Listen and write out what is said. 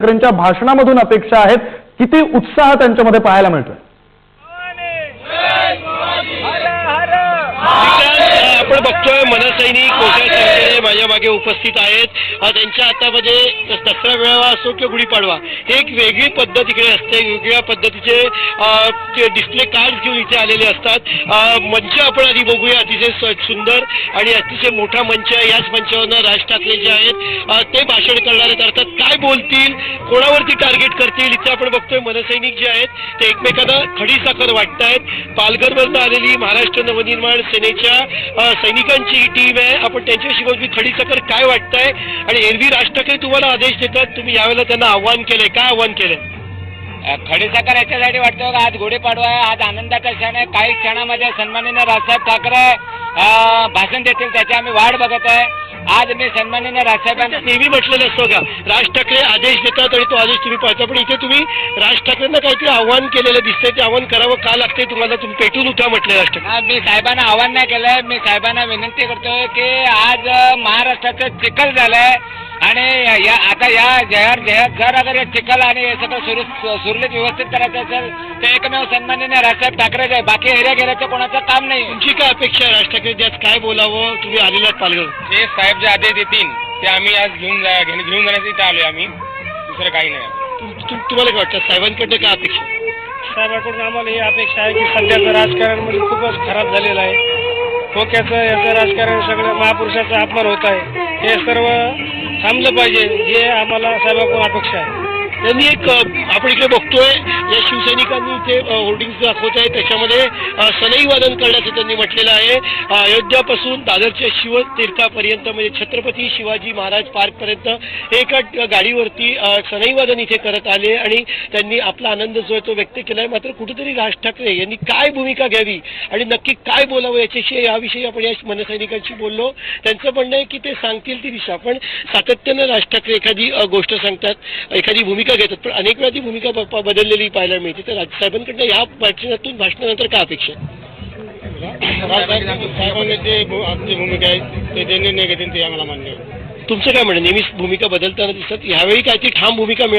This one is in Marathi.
ठाकरेंच्या भाषणामधून अपेक्षा आहेत किती उत्साह त्यांच्यामध्ये पाहायला मिळतोय. आपण बघतोय मनसैनिक मोठ्या संख्येने माझ्या मागे उपस्थित आहेत. त्यांच्या हातामध्ये दसरा मेळावा असो किंवा गुढीपाडवा हे एक वेगळी पद्धत इकडे असते. वेगवेगळ्या पद्धतीचे डिस्प्ले कार्ड घेऊन इथे आलेले असतात. मंच आपण आधी बघूया. अतिशय सुंदर आणि अतिशय मोठा मंच आहे. याच मंचावरनं राज ठाकरे जे आहेत ते भाषण करणार आहेत. अर्थात काय बोलतील? कोणावरती टार्गेट करतील इथे आपण बघतोय मनसैनिक जे आहेत ते एकमेकांना खडी साखर आहेत पालघरवरनं आलेली महाराष्ट्र नवनिर्माण सेनेच्या सैनिकांची ही टीम आहे. आपण त्यांच्याशी बोलू खडीसाखर खडी साखर काय वाटतंय? आणि एरवी राज ठाकरे तुम्हाला आदेश देतात तुम्ही यावेळेला त्यांना आव्हान केलंय. काय आव्हान केलंय? खडीसाखर याच्यासाठी वाटतो का? आज गुढीपाडवा आहे आज आनंदाचा क्षण आहे. काही क्षणामध्ये सन्माननीय राजसाहेब ठाकरे भाषण देतील त्याची आम्ही वाट बघत आहे. आज मी सन्माननीय राजसाहेबांना नेहमी म्हटलेलं असतो का राज ठाकरे आदेश देतात आणि तो आदेश तुम्ही पाहता पण इथे तुम्ही राज ठाकरेंना काहीतरी आव्हान केलेलं दिसतंय ते आव्हान करावं का लागतंय तुम्हाला? तुम्ही पेटून उठा म्हटलं राज ठाकरे. मी साहेबांना आव्हान नाही केलंय मी साहेबांना विनंती करतोय की आज महाराष्ट्राचं चिखल झालंय आणि या आता या जहर जहर जर अगर हे चिखल आणि हे सगळं सुरू सुरळीत व्यवस्थित करायचं असेल तर एकमेव सन्माननीय राजसाहेब ठाकरेच आहे बाकी एरिया गेल्याचं कोणाचं काम नाही. तुमची काय अपेक्षा आहे राज ठाकरे? आज काय बोलावं तुम्ही आलेलात पालघर. ते साहेब जे आदेश देतील ते आम्ही आज घेऊन जा घेऊन घेऊन जाण्यासाठी इथे आलोय आम्ही. दुसरं काही नाही. तुम- तुम- तुम्हाला काय वाटतं? साहेबांकडनं काय अपेक्षा? आहे? साहेबांकडून आम्हाला ही अपेक्षा आहे की सध्याचं राजकारण म्हणजे खूपच खराब झालेलं आहे. धोक्याचं याचं राजकारण सगळं महापुरुषाचा अपमान होत आहे. हे सर्व थांबलं पाहिजे हे आम्हाला साहेबांकडून अपेक्षा आहे. त्यांनी एक आपण इकडे बघतोय या शिवसैनिकांनी ते होर्डिंग दाखवत आहे त्याच्यामध्ये सनई वादन करण्याचं त्यांनी म्हटलेलं आहे. अयोध्यापासून दादरच्या शिवतीर्थापर्यंत म्हणजे छत्रपती शिवाजी महाराज पार्कपर्यंत पर्यंत एका गाडीवरती सनई वादन इथे करत आले आणि त्यांनी आपला आनंद जो आहे तो व्यक्त केला आहे मात्र कुठेतरी राज ठाकरे यांनी काय भूमिका घ्यावी आणि नक्की काय बोलावं याच्याशी याविषयी आपण या मनसैनिकांशी बोललो. त्यांचं म्हणणं आहे की ते सांगतील ती दिशा. पण सातत्यानं राज ठाकरे एखादी गोष्ट सांगतात एखादी भूमिका घेतात. पण अनेक वेळा ती भूमिका ब- ब- बदललेली पाहायला मिळते. तर राजसाहेबांकडनं या भाषणातून भाषणानंतर काय अपेक्षा? साहेबांनी जे भू- आपली भूमिका आहे ते जे निर्णय घेतील ते आम्हाला मान्य आहे. तुमचं काय म्हणणं नेहमीच भूमिका बदलताना दिसतात. ह्यावेळी काय ती ठाम भूमिका मिळाली